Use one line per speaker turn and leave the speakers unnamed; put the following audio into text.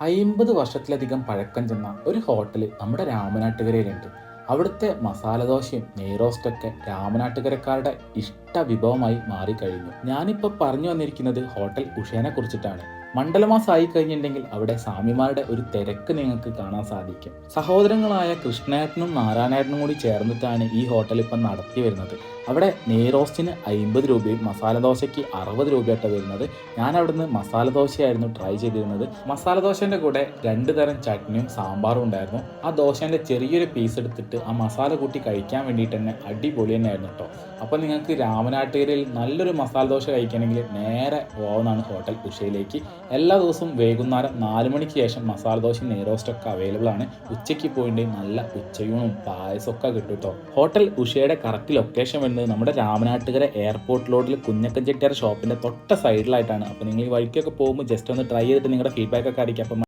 അയിമ്പത് വർഷത്തിലധികം പഴക്കം ചെന്ന ഒരു ഹോട്ടൽ നമ്മുടെ രാമനാട്ടുകരയിലുണ്ട്. അവിടുത്തെ മസാലദോശയും നെയ്റോസ്റ്റൊക്കെ രാമനാട്ടുകരക്കാരുടെ ഇഷ്ട വിഭവമായി മാറിക്കഴിഞ്ഞു. ഞാനിപ്പോൾ പറഞ്ഞു വന്നിരിക്കുന്നത് ഹോട്ടൽ ഉഷേനെ കുറിച്ചിട്ടാണ്. മണ്ഡലമാസമായി കഴിഞ്ഞിട്ടുണ്ടെങ്കിൽ അവിടെ സ്വാമിമാരുടെ ഒരു തിരക്ക് നിങ്ങൾക്ക് കാണാൻ സാധിക്കും. സഹോദരങ്ങളായ കൃഷ്ണേട്ടനും നാരായണേട്ടനും കൂടി ചേർന്നിട്ടാണ് ഈ ഹോട്ടൽ ഇപ്പം നടത്തി വരുന്നത്. അവിടെ നെയ്റോസ്റ്റിന് അമ്പത് രൂപയും മസാല ദോശയ്ക്ക് അറുപത് രൂപയായിട്ട് വരുന്നത്. ഞാൻ അവിടുന്ന് മസാല ദോശയായിരുന്നു ട്രൈ ചെയ്തിരുന്നത്. മസാല ദോശന്റെ കൂടെ രണ്ട് തരം ചട്നിയും സാമ്പാറും ഉണ്ടായിരുന്നു. ആ ദോശേന്റെ ചെറിയൊരു പീസ് എടുത്തിട്ട് ആ മസാല കൂട്ടി കഴിക്കാൻ വേണ്ടിയിട്ട് തന്നെ അടിപൊളി തന്നെയായിരുന്നു കേട്ടോ. അപ്പോൾ നിങ്ങൾക്ക് രാമനാട്ടുകരയിൽ നല്ലൊരു മസാല ദോശ കഴിക്കണമെങ്കിൽ നേരെ പോകുന്നതാണ് ഹോട്ടൽ ഉഷയിലേക്ക് എല്ലാ ദിവസവും വൈകുന്നേരം നാല് മണിക്ക് ശേഷം മസാല ദോശയും നെയ്റോസ്റ്റൊക്കെ അവൈലബിൾ ആണ്. ഉച്ചയ്ക്ക് പോയിട്ട് നല്ല ഉച്ചയൂണും പായസമൊക്കെ കിട്ടും കേട്ടോ ഹോട്ടൽ ഉഷയുടെ കറക്റ്റ് ലൊക്കേഷൻ വരുന്നത് നമ്മുടെ രാമനാട്ടുകര എയർപോർട്ട് റോഡിൽ കുഞ്ഞക്കൻ ചെട്ടിയാർ തൊട്ട സൈഡിലായിട്ടാണ് അപ്പോൾ നിങ്ങൾ ഈ വഴിക്കൊക്കെ പോകുമ്പോൾ ജസ്റ്റ് ഒന്ന് ട്രൈ ചെയ്തിട്ട് നിങ്ങളുടെ ഫീഡ്ബാക്ക് ഒക്കെ അറിയിക്കാം.